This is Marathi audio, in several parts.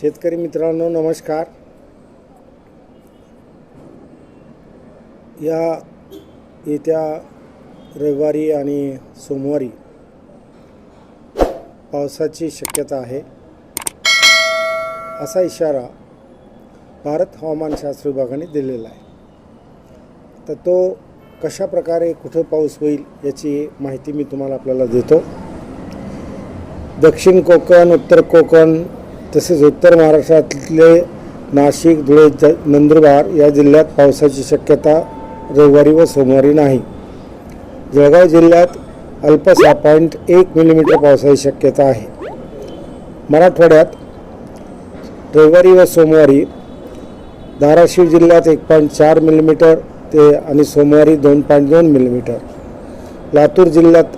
शेतकरी मित्रांनो नमस्कार. या येत्या रविवारी आणि सोमवारी पावसाची शक्यता आहे. असा इशारा भारत हवामानशास्त्र विभागाने दिलेला आहे. तर तो कशा प्रकारे कुठं पाऊस होईल याची माहिती मी तुम्हाला आपल्याला देतो. दक्षिण कोकण उत्तर कोकण तसेच उत्तर महाराष्ट्रातले नाशिक धुळे ज नंदुरबार या जिल्ह्यात पावसाची शक्यता रविवारी व सोमवारी नाही. जळगाव जिल्ह्यात अल्पसा पॉईंट एक मिलीमीटर पावसाची शक्यता आहे. मराठवाड्यात रविवारी व सोमवारी धाराशिव जिल्ह्यात एक पॉईंट चार मिलीमीटर ते आणि सोमवारी दोन पॉईंट दोन मिलीमीटर. लातूर जिल्ह्यात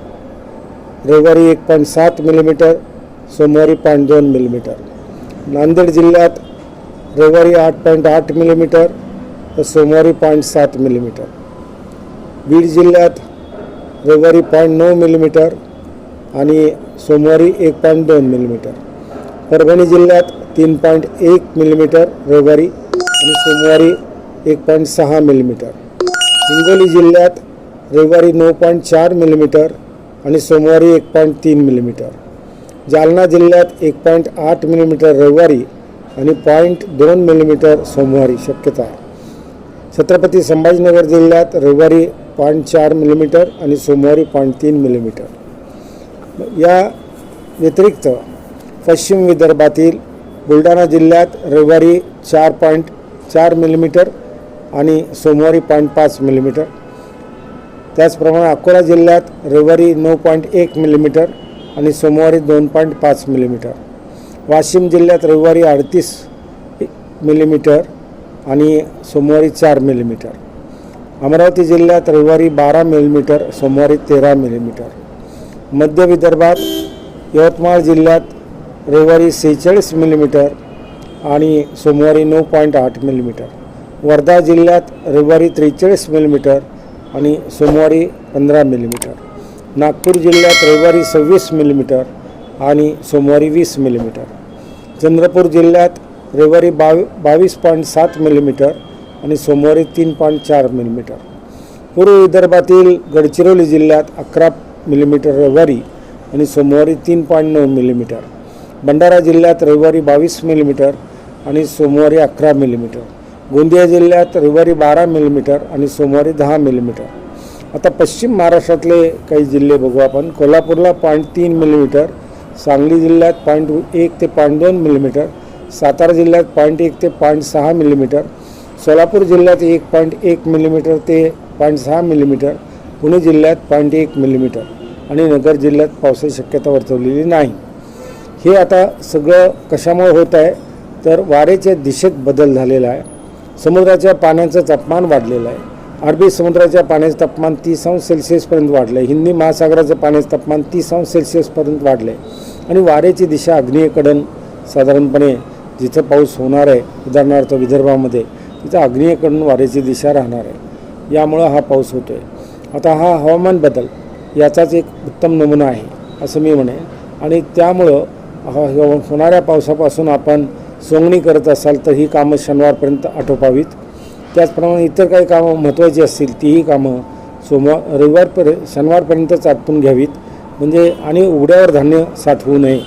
रविवारी एक पॉईंट सात मिलीमीटर सोमवारी पॉईंट दोन मिलीमीटर. नांदेड जिल्ह्यात रविवारी आठ पॉईंट आठ मिलीमीटर तर सोमवारी पॉईंट सात मिलीमीटर. बीड जिल्ह्यात रविवारी पॉईंट नऊ मिलीमीटर आणि सोमवारी एक पॉईंट दोन मिलीमीटर. परभणी जिल्ह्यात तीन पॉईंट एक मिलीमीटर रविवारी आणि सोमवारी एक पॉईंट सहा मिलीमीटर. हिंगोली जिल्ह्यात रविवारी नऊ पॉईंट चार मिलीमीटर आणि सोमवारी एक पॉईंट तीन मिलीमीटर. जालना जिल्ह्यात एक पॉईंट आठ मिलीमीटर रविवारी आणि पॉईंट दोन मिलीमीटर सोमवारी शक्यता आहे. छत्रपती संभाजीनगर जिल्ह्यात रविवारी पॉईंट चार मिलीमीटर आणि सोमवारी पॉईंट तीन मिलीमीटर या व्यतिरिक्त पश्चिम विदर्भातील बुलढाणा जिल्ह्यात रविवारी चार पॉईंट चार मिलीमीटर आणि सोमवारी पॉईंट पाच मिलीमीटर त्याचप्रमाणे अकोला जिल्ह्यात रविवारी नऊ पॉईंट एक मिलीमीटर आणि सोमवारी दोन पॉईंट पाच मिलीमीटर. वाशिम जिल्ह्यात रविवारी अडतीस मिलीमीटर आणि सोमवारी चार मिलीमीटर. अमरावती जिल्ह्यात रविवारी बारा मिलीमीटर सोमवारी तेरा मिलीमीटर. मध्य विदर्भात यवतमाळ जिल्ह्यात रविवारी सेहेचाळीस मिलीमीटर आणि सोमवारी नऊ पॉईंट आठ मिलीमीटर. वर्धा जिल्ह्यात रविवारी त्रेचाळीस मिलीमीटर आणि सोमवारी पंधरा मिलीमीटर. नागपूर जिल्ह्यात रविवारी सव्वीस मिलीमीटर आणि सोमवारी वीस मिलीमीटर. चंद्रपूर जिल्ह्यात रविवारी बावी बावीस पॉईंट सात मिलीमीटर आणि सोमवारी तीन पॉईंट चार मिलीमीटर. पूर्व विदर्भातील गडचिरोली जिल्ह्यात अकरा मिलीमीटर रविवारी आणि सोमवारी तीन पॉईंट नऊ मिलीमीटर. भंडारा जिल्ह्यात रविवारी बावीस मिलीमीटर आणि सोमवारी अकरा मिलीमीटर. गोंदिया जिल्ह्यात रविवारी बारा मिलीमीटर आणि सोमवारी दहा मिलीमीटर. आता पश्चिम महाराष्ट्रातले काही जिल्हे बघू आपण. कोल्हापूरला पॉईंट तीन मिलीमीटर सांगली जिल्ह्यात पॉईंट एक ते पॉईंट दोन मिलीमीटर सातारा जिल्ह्यात पॉईंट एक ते पॉईंट सहा मिलीमीटर सोलापूर जिल्ह्यात एक पॉईंट एक मिलीमीटर ते पॉईंट सहा मिलीमीटर पुणे जिल्ह्यात पॉईंट एक मिलीमीटर आणि नगर जिल्ह्यात पावसाची शक्यता वर्तवलेली नाही. हे आता सगळं कशामुळे होत आहे? तर वारेच्या दिशेत बदल झालेला आहे. समुद्राच्या पाण्याचं तापमान वाढलेलं आहे. अरबी समुद्राच्या पाण्याचं तापमान तीस अंश सेल्सिअसपर्यंत वाढलं. आहे हिंदी महासागराचं पाण्याचं तापमान तीस अंश सेल्सिअसपर्यंत वाढलं. आहे आणि वाऱ्याची दिशा आग्नेयकडून साधारणपणे जिथं पाऊस होणार आहे उदाहरणार्थ विदर्भामध्ये तिथं आग्नेयकडून वाऱ्याची दिशा राहणार आहे. यामुळं हा पाऊस होतो आहे आता हा हवामान बदल याचाच एक उत्तम नमुना आहे असं मी म्हणेन. आणि त्यामुळं हा होणाऱ्या पावसापासून आपण सोंगणी करत असाल तर ही कामं शनिवारपर्यंत आटोपावीत. त्याचप्रमाणे इतर काही कामं महत्त्वाची असतील तीही कामं सोमवार रविवारपर्य शनिवारपर्यंतच आटपून घ्यावीत. म्हणजे आणि उघड्यावर धान्य साठवू नये.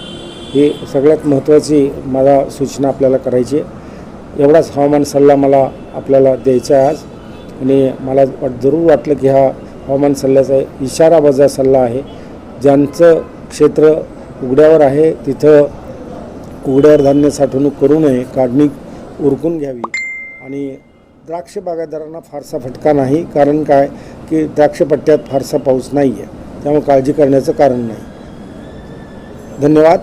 ही सगळ्यात महत्त्वाची मला सूचना आपल्याला करायची आहे. एवढाच हवामान सल्ला मला आपल्याला द्यायचा आहे आज. आणि मला वाट जरूर वाटलं की हा हवामान सल्ल्याचा इशारा वजा सल्ला आहे. ज्यांचं क्षेत्र उघड्यावर आहे तिथं उघड्यावर धान्य साठवणूक करू नये. काढणी उरकून घ्यावी. आणि द्राक्ष बागायतदारांना फारसा फटका नाही. कारण काय? की द्राक्षपट्ट्यात फारसा पाऊस नाही आहे त्यामुळे काळजी करण्याचं कारण नाही. धन्यवाद.